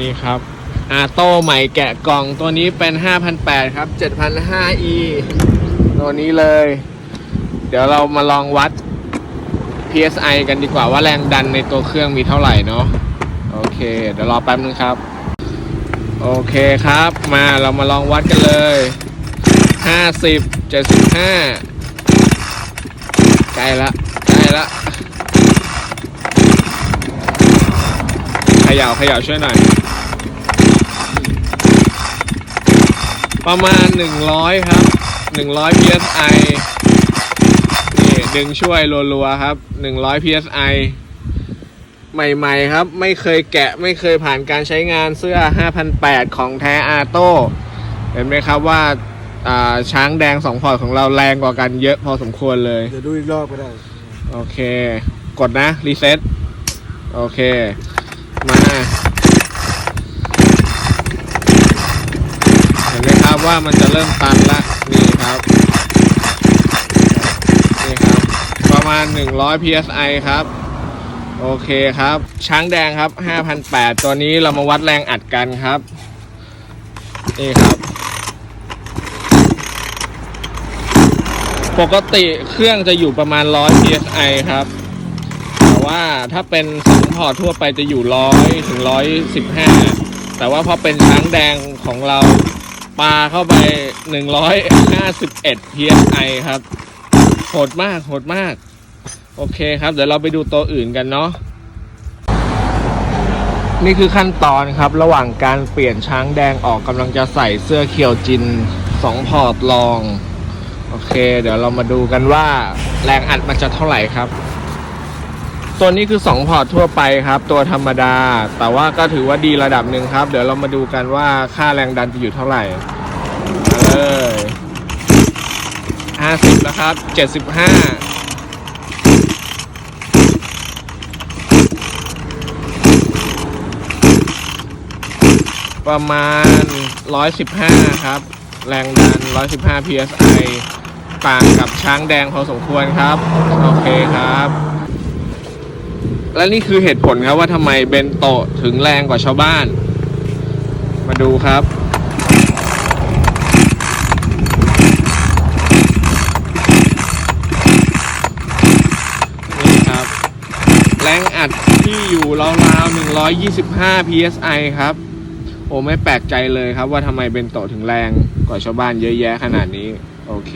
นี่ครับอาโต้ใหม่แกะกล่องตัวนี้เป็น 5,800 ครับ 7,500e ตัวนี้เลย เดี๋ยวเรามาลองวัด PSI กันดีกว่าว่าแรงดันในตัวเครื่องมีเท่าไหร่เนาะโอเค เดี๋ยวรอแป๊บนึงครับ โอเคครับมาเรามาลองวัดกันเลย 50 75ใกล้ละใกล้ละเขย่าเขย่าช่วยหน่อย ประมาณ 100 ครับ 100 psi นี่ดึงช่วยรัวๆครับ 100 psi ใหม่ๆครับ ไม่เคยแกะไม่เคยผ่านการใช้งานเสื้อ 5,800 ของแท้อาโต้เห็นไหมครับว่าอ่าช้างแดง2พอร์ตของเราแรงกว่ากันเยอะพอสมควรเลย เดี๋ยวดูอีกรอบก็ได้ โอเค กดนะ รีเซ็ตโอเค มาเห็นไหมครับว่ามันจะเริ่มตันละนี่ครับนี่ครับ ประมาณ 100 psi ครับ โอเคครับ ช้างแดงครับ 5,800 ตัวนี้เรามาวัดแรงอัดกันครับ นี่ครับปกติเครื่องจะอยู่ประมาณ 100 psi ครับ ว่าถ้าเป็นสองพอทั่วไปจะอยู่100ถึง115แต่ว่าพอเป็นช้างแดงของเราปลาเข้าไป151 psi ครับโหดมากโหดมาก โอเคครับ เดี๋ยวเราไปดูตัวอื่นกันเนาะนี่คือขั้นตอนครับ ระหว่างการเปลี่ยนช้างแดงออกกำลังจะใส่เสื้อเขียวจิน2พอร์ตลอง โอเค เดี๋ยวเรามาดูกันว่าแรงอัดมันจะเท่าไหร่ครับ ตัวนี้คือ 2 พอร์ตทั่วไปครับ ตัวธรรมดา แต่ว่าก็ถือว่าดีระดับหนึ่งครับ เดี๋ยวเรามาดูกันว่าค่าแรงดันจะอยู่เท่าไหร่มาเลย50 แล้วครับ 75ประมาณ 115 ครับ แรงดัน 115 psi ต่างกับช้างแดงพอสมควรครับ โอเคครับ และนี่คือเหตุผลครับว่าทำไมเบนโตะถึงแรงกว่าชาวบ้าน มาดูครับ นี่ครับ แรงอัดที่อยู่ราวๆ125 psi ครับ โอ้ไม่แปลกใจเลยครับว่าทำไมเบนโตะถึงแรงกว่าชาวบ้านเยอะแยะขนาดนี้ โอเค